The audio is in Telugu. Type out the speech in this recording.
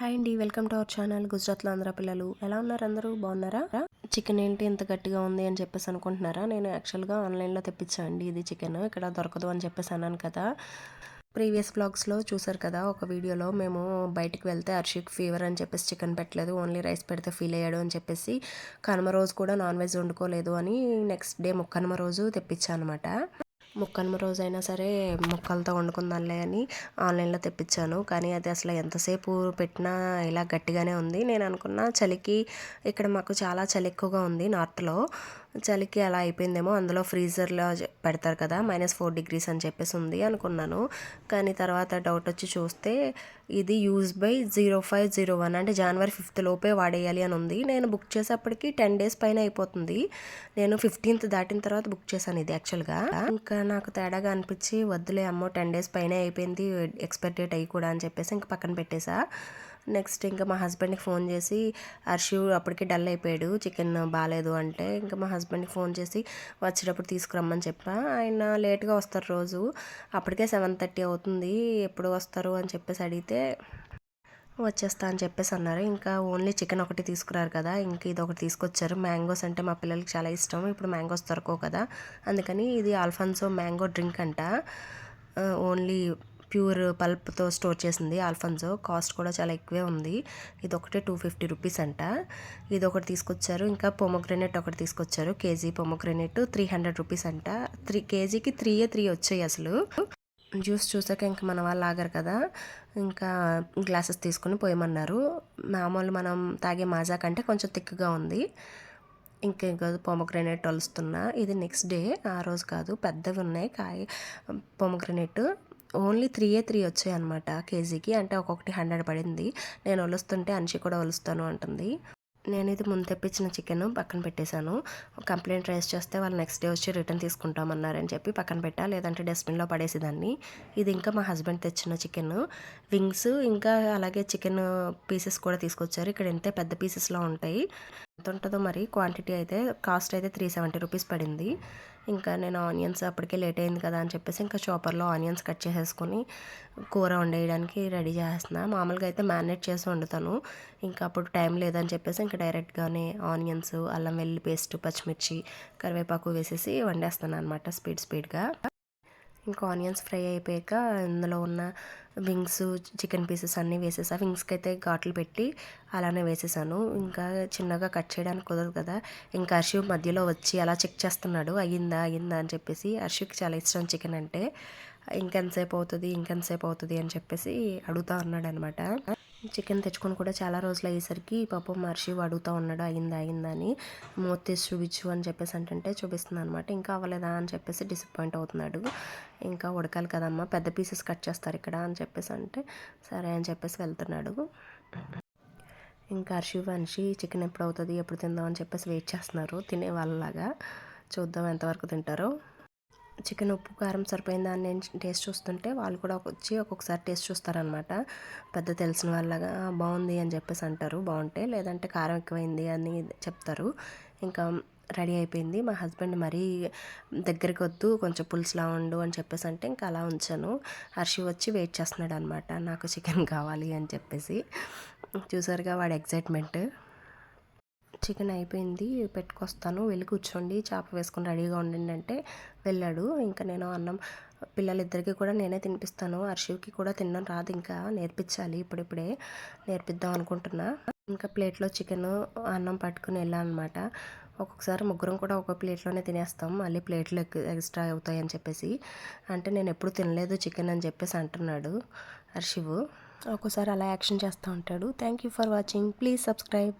హాయ్ అండి వెల్కమ్ టు అవర్ ఛానల్ గుజరాత్లో ఆంధ్ర పిల్లలు. ఎలా ఉన్నారు అందరూ? బాగున్నారా? చికెన్ ఏంటి ఇంత గట్టిగా ఉంది అని చెప్పేసి అనుకుంటున్నారా? నేను యాక్చువల్గా ఆన్లైన్లో తెప్పించాను అండి ఇది చికెన్. ఇక్కడ దొరకదు అని చెప్పేసి అన్నాను కదా. ప్రీవియస్ బ్లాగ్స్లో చూసారు కదా ఒక వీడియోలో మేము బయటికి వెళ్తే అర్షిక్ ఫీవర్ అని చెప్పేసి చికెన్ పెట్టలేదు ఓన్లీ రైస్ పెడితే ఫీల్ అయ్యాడు అని చెప్పేసి కనుమ రోజు కూడా నాన్ వెజ్ వండుకోలేదు అని నెక్స్ట్ డే ముక్కనుమ రోజు తెప్పించాను అనమాట ముక్కనుమ రోజైనా సరే ముక్కలతో వండుకుందాంలే అని ఆన్లైన్లో తెప్పించాను. కానీ అది అసలు ఎంతసేపు పెట్టినా ఇలా గట్టిగానే ఉంది. నేను అనుకున్న చలికి ఇక్కడ మాకు చాలా చలి ఎక్కువగా ఉంది నార్త్లో. చలికి అలా అయిపోయిందేమో అందులో ఫ్రీజర్లో పెడతారు కదా మైనస్ ఫోర్ డిగ్రీస్ అని చెప్పేసి ఉంది అనుకున్నాను. కానీ తర్వాత డౌట్ వచ్చి చూస్తే ఇది use by zero five zero one అంటే జనవరి ఫిఫ్త్ లోపే వాడేయాలి అని ఉంది. నేను బుక్ చేసేప్పటికి టెన్ డేస్ పైన అయిపోతుంది. నేను ఫిఫ్టీన్త్ దాటిన తర్వాత బుక్ చేశాను ఇది యాక్చువల్గా. ఇంకా నాకు తేడాగా అనిపించి వద్దులే అమ్మో టెన్ డేస్ పైన అయిపోయింది ఎక్స్పైర్ డేట్ అయ్యి కూడా అని చెప్పేసి ఇంకా పక్కన పెట్టేసా. నెక్స్ట్ ఇంకా మా హస్బెండ్కి ఫోన్ చేసి హర్షు అప్పటికి డల్ అయిపోయాడు చికెన్ బాగాలేదు అంటే ఇంకా మా హస్బెండ్కి ఫోన్ చేసి వచ్చేటప్పుడు తీసుకురమ్మని చెప్పా. ఆయన లేట్గా వస్తారు రోజు. అప్పటికే సెవెన్ థర్టీ అవుతుంది. ఎప్పుడు వస్తారు? అని చెప్పేసి అడిగితే వచ్చేస్తా అని చెప్పేసి అన్నారు. ఇంకా ఓన్లీ చికెన్ ఒకటి తీసుకురారు కదా. ఇంకా ఇది ఒకటి తీసుకొచ్చారు. మ్యాంగోస్ అంటే మా పిల్లలకి చాలా ఇష్టం. ఇప్పుడు మ్యాంగోస్ దొరకవు కదా. అందుకని ఇది ఆల్ఫాన్సో మ్యాంగో డ్రింక్ అంట. ఓన్లీ ప్యూర్ పల్ప్తో స్టోర్ చేసింది ఆల్ఫాన్సో. కాస్ట్ కూడా చాలా ఎక్కువే ఉంది. ఇది ఒకటే టూ ఫిఫ్టీ రూపీస్ అంట. ఇది ఒకటి తీసుకొచ్చారు. ఇంకా పొమోగ్రెనేట్ ఒకటి తీసుకొచ్చారు. KG pomegranate three hundred rupees అంట. త్రీ కేజీకి త్రీయే త్రీ వచ్చాయి అసలు. జ్యూస్ చూసాక ఇంకా మన వాళ్ళు ఆగారు కదా. ఇంకా గ్లాసెస్ తీసుకుని పోయమన్నారు. మామూలు మనం తాగే మాజా కంటే కొంచెం థిక్గా ఉంది. ఇంకా పొమగ్రనేట్ వలుస్తున్నా ఇది నెక్స్ట్ డే. ఆ రోజు కాదు. పెద్దవి ఉన్నాయి. కాయ pomegranate. Only three A three వచ్చాయి అనమాట కేజీకి. అంటే ఒక్కొక్కటి హండ్రెడ్ పడింది. నేను ఒలుస్తుంటే అన్షి కూడా ఒలుస్తాను అంటుంది. నేను ఇది ముందు తెప్పించిన చికెన్ పక్కన పెట్టేశాను. కంప్లైంట్ రైస్ చేస్తే వాళ్ళు నెక్స్ట్ డే వచ్చి రిటర్న్ తీసుకుంటామన్నారని చెప్పి పక్కన పెట్టా. లేదంటే డస్ట్బిన్లో పడేసేదాన్ని. ఇది ఇంకా మా హస్బెండ్ తెచ్చిన చికెన్. వింగ్స్ ఇంకా అలాగే చికెన్ పీసెస్ కూడా తీసుకొచ్చారు. ఇక్కడ ఎంతే పెద్ద పీసెస్లో ఉంటాయి. ఎంత ఉంటుందో మరి క్వాంటిటీ అయితే కాస్ట్ అయితే త్రీ సెవెంటీ రూపీస్ పడింది. ఇంకా నేను ఆనియన్స్ అప్పటికే లేట్ అయింది కదా అని చెప్పేసి ఇంకా చాపర్లో ఆనియన్స్ కట్ చేసేసుకొని కూర వండేయడానికి రెడీ చేస్తున్నా మామూలుగా అయితే మ్యారినేట్ చేసి వండుతాను. ఇంకా అప్పుడు టైం లేదని చెప్పేసి ఇంకా డైరెక్ట్గానే ఆనియన్స్ అల్లం వెల్లి పేస్ట్ పచ్చిమిర్చి కరివేపాకు వేసేసి వండేస్తాను అనమాట స్పీడ్ స్పీడ్గా. ఇంకా ఆనియన్స్ ఫ్రై అయిపోయాక ఇందులో ఉన్న వింగ్స్ చికెన్ పీసెస్ అన్నీ వేసేసా వింగ్స్కి అయితే ఘాట్లు పెట్టి అలానే వేసేసాను. ఇంకా చిన్నగా కట్ చేయడానికి కుదరదు కదా. ఇంకా అర్షు మధ్యలో వచ్చి అలా చెక్ చేస్తున్నాడు. అయ్యిందా అయ్యిందా అని చెప్పేసి అర్షుకి చాలా ఇష్టం చికెన్ అంటే. ఇంకెంతసేపు అవుతుంది ఇంకెంతసేపు అవుతుంది అని చెప్పేసి అడుగుతా ఉన్నాడు అనమాట చికెన్ తెచ్చుకొని కూడా చాలా రోజులు అయ్యేసరికి పాపం మర్షి అడుగుతూ ఉన్నాడు అయిందా అయిందా అని. మూత చూపించు అని చెప్పేసి అంటే చూపిస్తుంది అనమాట ఇంకా అవ్వలేదా అని చెప్పేసి డిసప్పాయింట్ అవుతున్నాడు. ఇంకా ఉడకాలి కదమ్మా పెద్ద పీసెస్ కట్ చేస్తారు ఇక్కడ అని చెప్పేసి అంటే సరే అని చెప్పేసి వెళ్తున్నాడు. ఇంకా హర్షి మనిషి చికెన్ ఎప్పుడు అవుతుంది ఎప్పుడు తిందాం అని చెప్పేసి వెయిట్ చేస్తున్నారు తినే వాళ్ళలాగా. చూద్దాం ఎంతవరకు తింటారో. చికెన్ ఉప్పు కారం సరిపోయిందా అని నేను టేస్ట్ చూస్తుంటే వాళ్ళు కూడా వచ్చి ఒక్కొక్కసారి టేస్ట్ చూస్తారనమాట పెద్ద తెలిసిన వాళ్ళగా బాగుంది అని చెప్పేసి అంటారు. బాగుంటే? లేదంటే కారం ఎక్కువైంది అని చెప్తారు. ఇంకా రెడీ అయిపోయింది. మా హస్బెండ్ మరీ దగ్గరికి వద్దు కొంచెం పులుసులా ఉండు అని చెప్పేసి అంటే ఇంకా అలా ఉంచాను. హర్షి వచ్చి వెయిట్ చేస్తున్నాడు అనమాట నాకు చికెన్ కావాలి అని చెప్పేసి. చూసారుగా వాడి ఎగ్జైట్మెంట్ చికెన్ అయిపోయింది పెట్టుకొస్తాను. వెళ్ళి కూర్చోండి చేప వేసుకొని రెడీగా ఉండండి అంటే వెళ్ళాడు. ఇంకా నేను అన్నం పిల్లలిద్దరికీ కూడా నేనే తినిపిస్తాను. అర్షివ్కి కూడా తినడం రాదు ఇంకా నేర్పించాలి ఇప్పుడిప్పుడే. నేర్పిద్దాం అనుకుంటున్నా. ఇంకా ప్లేట్లో చికెన్ అన్నం పట్టుకుని వెళ్ళాను అనమాట ఒక్కొక్కసారి ముగ్గురం కూడా ఒక ప్లేట్లోనే తినేస్తాం. మళ్ళీ ప్లేట్లు ఎక్స్ట్రా అవుతాయి అని చెప్పేసి. అంటే నేను ఎప్పుడు తినలేదు చికెన్ అని చెప్పేసి అంటున్నాడు హర్షివు ఒక్కోసారి అలా యాక్షన్ చేస్తూ ఉంటాడు. Thank you for watching. Please subscribe.